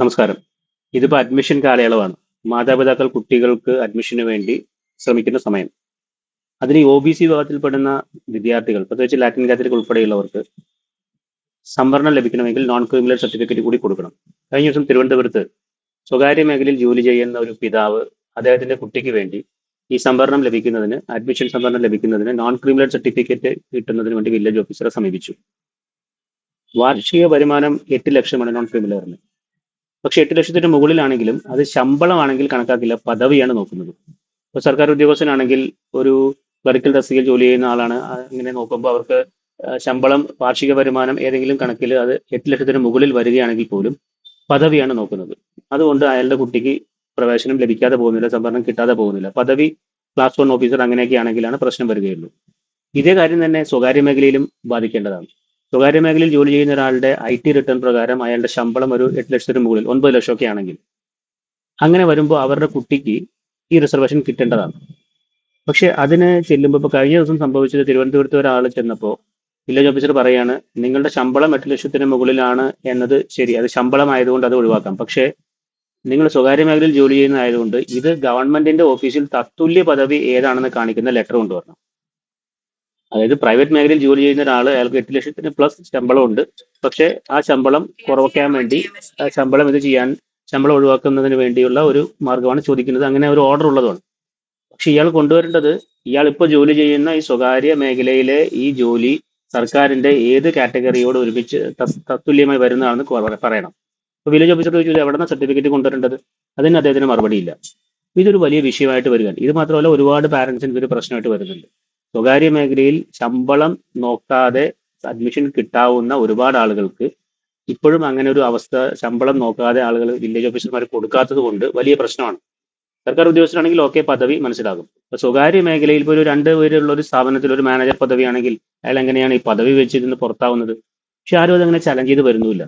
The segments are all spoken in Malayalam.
നമസ്കാരം. ഇതിപ്പോ അഡ്മിഷൻ കാലയളവാണ്. മാതാപിതാക്കൾ കുട്ടികൾക്ക് അഡ്മിഷന് വേണ്ടി ശ്രമിക്കുന്ന സമയം. അതിന് ഒ ബി സി വിഭാഗത്തിൽപ്പെടുന്ന വിദ്യാർത്ഥികൾ പ്രത്യേകിച്ച് ലാറ്റിൻ കാത്തലിക് ഉൾപ്പെടെയുള്ളവർക്ക് സംവരണം ലഭിക്കണമെങ്കിൽ നോൺ ക്രിമിനൽ സർട്ടിഫിക്കറ്റ് കൂടി കൊടുക്കണം. കഴിഞ്ഞ ദിവസം തിരുവനന്തപുരത്ത് സ്വകാര്യ മേഖലയിൽ ജോലി ചെയ്യുന്ന ഒരു പിതാവ് അദ്ദേഹത്തിന്റെ കുട്ടിക്ക് വേണ്ടി ഈ സംവരണം ലഭിക്കുന്നതിന് അഡ്മിഷൻ സംവരണം ലഭിക്കുന്നതിന് നോൺ ക്രിമിനൽ സർട്ടിഫിക്കറ്റ് കിട്ടുന്നതിന് വേണ്ടി വില്ലേജ് ഓഫീസറെ സമീപിച്ചു. വാർഷിക വരുമാനം എട്ട് ലക്ഷമാണ് നോൺ ക്രിമിനലിന് പക്ഷെ എട്ട് ലക്ഷത്തിന് മുകളിലാണെങ്കിലും അത് ശമ്പളമാണെങ്കിൽ കണക്കാക്കില്ല. പദവിയാണ് നോക്കുന്നത്. ഇപ്പൊ സർക്കാർ ഉദ്യോഗസ്ഥനാണെങ്കിൽ ഒരു ക്ലറിക്കൽ തസ്തികയിൽ ജോലി ചെയ്യുന്ന ആളാണ്. ഇങ്ങനെ നോക്കുമ്പോൾ അവർക്ക് ശമ്പളം വാർഷിക വരുമാനം ഏതെങ്കിലും കണക്കിൽ അത് എട്ട് ലക്ഷത്തിന് മുകളിൽ വരികയാണെങ്കിൽ പോലും പദവിയാണ് നോക്കുന്നത്. അതുകൊണ്ട് അയാളുടെ കുട്ടിക്ക് പ്രവേശനം ലഭിക്കാതെ പോകുന്നില്ല സംവരണം കിട്ടാതെ പോകുന്നില്ല. പദവി ക്ലാസ് വൺ ഓഫീസർ അങ്ങനെയൊക്കെ ആണെങ്കിലാണ് പ്രശ്നം വരികയുള്ളൂ. ഇതേ കാര്യം തന്നെ സ്വകാര്യ മേഖലയിലും ബാധിക്കേണ്ടതാണ്. സ്വകാര്യ മേഖലയിൽ ജോലി ചെയ്യുന്ന ഒരാളുടെ ഐ ടി റിട്ടേൺ പ്രകാരം അയാളുടെ ശമ്പളം ഒരു എട്ട് ലക്ഷത്തിന് മുകളിൽ ഒൻപത് ലക്ഷം ഒക്കെ ആണെങ്കിൽ അങ്ങനെ വരുമ്പോൾ അവരുടെ കുട്ടിക്ക് ഈ റിസർവേഷൻ കിട്ടേണ്ടതാണ്. പക്ഷെ അതിന് ചെല്ലുമ്പോൾ ഇപ്പോൾ കഴിഞ്ഞ ദിവസം സംഭവിച്ചത് തിരുവനന്തപുരത്ത് ഒരാൾ ചെന്നപ്പോൾ വില്ലേജ് ഓഫീസർ പറയാണ് നിങ്ങളുടെ ശമ്പളം എട്ട് ലക്ഷത്തിന് മുകളിലാണ് എന്നത് ശരി അത് ശമ്പളം ആയതുകൊണ്ട് അത് ഒഴിവാക്കാം. പക്ഷേ നിങ്ങൾ സ്വകാര്യ മേഖലയിൽ ജോലി ചെയ്യുന്ന ആയതുകൊണ്ട് ഇത് ഗവൺമെന്റിന്റെ ഓഫീസിൽ തത്തുല്യ പദവി ഏതാണെന്ന് കാണിക്കുന്ന ലെറ്റർ കൊണ്ടുവരണം. അതായത് പ്രൈവറ്റ് മേഖലയിൽ ജോലി ചെയ്യുന്ന ഒരാൾ അയാൾക്ക് എട്ട് ലക്ഷത്തിന് പ്ലസ് ശമ്പളം ഉണ്ട് പക്ഷെ ആ ശമ്പളം കുറവയ്ക്കാൻ വേണ്ടി ആ ശമ്പളം ഇത് ചെയ്യാൻ ശമ്പളം ഒഴിവാക്കുന്നതിന് വേണ്ടിയുള്ള ഒരു മാർഗമാണ് ചോദിക്കുന്നത്. അങ്ങനെ ഒരു ഓർഡർ ഉള്ളതാണ്. പക്ഷെ ഇയാൾ കൊണ്ടുവരേണ്ടത് ഇയാൾ ഇപ്പോൾ ജോലി ചെയ്യുന്ന ഈ സ്വകാര്യ മേഖലയിലെ ഈ ജോലി സർക്കാരിന്റെ ഏത് കാറ്റഗറിയോട് ഒരുമിച്ച് തത്തുല്യമായി വരുന്നതാണെന്ന് പറയണം. ഇപ്പൊ വില്ലേജ് ഓഫീസർ ചോദിച്ചു എവിടെ സർട്ടിഫിക്കറ്റ് കൊണ്ടുവരേണ്ടത്? അതിന് അദ്ദേഹത്തിന് മറുപടിയില്ല. ഇതൊരു വലിയ വിഷയമായിട്ട് വരികയാണ്. ഇത് മാത്രമല്ല ഒരുപാട് പാരന്റ്സിന് ഇതൊരു പ്രശ്നമായിട്ട് വരുന്നുണ്ട്. സ്വകാര്യ മേഖലയിൽ ശമ്പളം നോക്കാതെ അഡ്മിഷൻ കിട്ടാവുന്ന ഒരുപാട് ആളുകൾക്ക് ഇപ്പോഴും അങ്ങനെ ഒരു അവസ്ഥ ശമ്പളം നോക്കാതെ ആളുകൾ വില്ലേജ് ഓഫീസർമാർ കൊടുക്കാത്തത് കൊണ്ട് വലിയ പ്രശ്നമാണ്. സർക്കാർ ഉദ്യോഗസ്ഥരാണെങ്കിൽ ഓക്കെ പദവി മനസ്സിലാകും. ഇപ്പൊ സ്വകാര്യ മേഖലയിൽ ഇപ്പോൾ ഒരു രണ്ട് പേരുള്ള ഒരു സ്ഥാപനത്തിൽ ഒരു മാനേജർ പദവിയാണെങ്കിൽ അയാൾ എങ്ങനെയാണ് ഈ പദവി വെച്ച് ഇതിന് പുറത്താവുന്നത്? പക്ഷെ ആരും അതങ്ങനെ ചലഞ്ച് ചെയ്ത് വരുന്നില്ല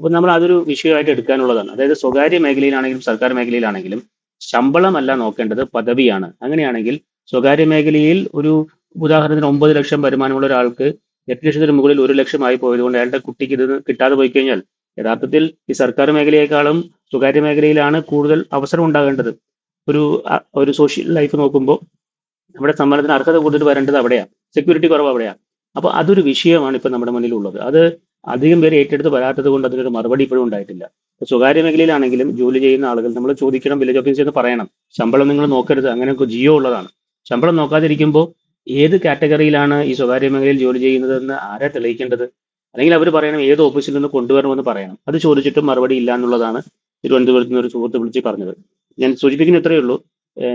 അപ്പോൾ നമ്മൾ അതൊരു വിഷയമായിട്ട് എടുക്കാനുള്ളതാണ്. അതായത് സ്വകാര്യ മേഖലയിലാണെങ്കിലും സർക്കാർ മേഖലയിലാണെങ്കിലും ശമ്പളമല്ല നോക്കേണ്ടത് പദവിയാണ്. അങ്ങനെയാണെങ്കിൽ സ്വകാര്യ മേഖലയിൽ ഒരു ഉദാഹരണത്തിന് ഒമ്പത് ലക്ഷം വരുമാനമുള്ള ഒരാൾക്ക് എട്ട് ലക്ഷത്തിന് മുകളിൽ ഒരു ലക്ഷമായി പോയതുകൊണ്ട് അയാളുടെ കുട്ടിക്ക് ഇത് കിട്ടാതെ പോയി കഴിഞ്ഞാൽ യഥാർത്ഥത്തിൽ ഈ സർക്കാർ മേഖലയേക്കാളും സ്വകാര്യ മേഖലയിലാണ് കൂടുതൽ അവസരം ഉണ്ടാകേണ്ടത്. ഒരു ഒരു സോഷ്യൽ ലൈഫ് നോക്കുമ്പോൾ നമ്മുടെ സമ്മാനത്തിന് അർഹത കൂടുതൽ വരേണ്ടത് അവിടെയാണ്. സെക്യൂരിറ്റി കുറവ് അവിടെയാണ്. അപ്പൊ അതൊരു വിഷയമാണ് ഇപ്പൊ നമ്മുടെ മുന്നിലുള്ളത്. അത് അധികം പേര് ഏറ്റെടുത്ത് വരാത്തത് കൊണ്ട് അതിനൊരു മറുപടി ഇപ്പോഴും ഉണ്ടായിട്ടില്ല. സ്വകാര്യ മേഖലയിലാണെങ്കിലും ജോലി ചെയ്യുന്ന ആളുകൾ നമ്മൾ ചോദിക്കണം വില്ലേജ് ഓഫീസിൽ നിന്ന് പറയണം. ശമ്പളം നിങ്ങൾ നോക്കരുത്. അങ്ങനെയൊക്കെ ജിയോ ഉള്ളതാണ്. ശമ്പളം നോക്കാതിരിക്കുമ്പോൾ ഏത് കാറ്റഗറിയിലാണ് ഈ സ്വകാര്യ മേഖലയിൽ ജോലി ചെയ്യുന്നതെന്ന് ആരെ തെളിയിക്കേണ്ടത്? അല്ലെങ്കിൽ അവർ പറയണം ഏത് ഓഫീസിൽ നിന്ന് കൊണ്ടുവരണമെന്ന് പറയണം. അത് ചോദിച്ചിട്ടും മറുപടി ഇല്ല എന്നുള്ളതാണ് തിരുവനന്തപുരത്ത് നിന്ന് ഒരു സുഹൃത്ത് വിളിച്ച് പറഞ്ഞത്. ഞാൻ സൂചിപ്പിക്കുന്ന ഇത്രയേ ഉള്ളൂ.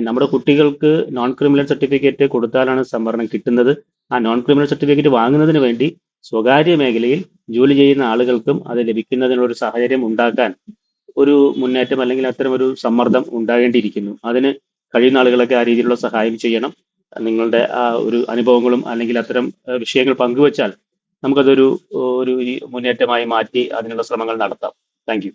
നമ്മുടെ കുട്ടികൾക്ക് നോൺ ക്രിമിനൽ സർട്ടിഫിക്കറ്റ് കൊടുത്താലാണ് സംവരണം കിട്ടുന്നത്. ആ നോൺ ക്രിമിനൽ സർട്ടിഫിക്കറ്റ് വാങ്ങുന്നതിന് വേണ്ടി സ്വകാര്യ മേഖലയിൽ ജോലി ചെയ്യുന്ന ആളുകൾക്കും അത് ലഭിക്കുന്നതിനുള്ള ഒരു സാഹചര്യം ഉണ്ടാക്കാൻ ഒരു മുന്നേറ്റം അല്ലെങ്കിൽ അത്തരം ഒരു സമ്മർദ്ദം ഉണ്ടാകേണ്ടിയിരിക്കുന്നു. അതിന് കഴിയുന്ന ആളുകളൊക്കെ ആ രീതിയിലുള്ള സഹായം ചെയ്യണം. നിങ്ങളുടെ ആ ഒരു അനുഭവങ്ങളും അല്ലെങ്കിൽ അത്തരം വിഷയങ്ങൾ പങ്കുവച്ചാൽ നമുക്കതൊരു ഒരു മുന്നേറ്റമായി മാറ്റി അതിനുള്ള ശ്രമങ്ങൾ നടത്താം. Thank you.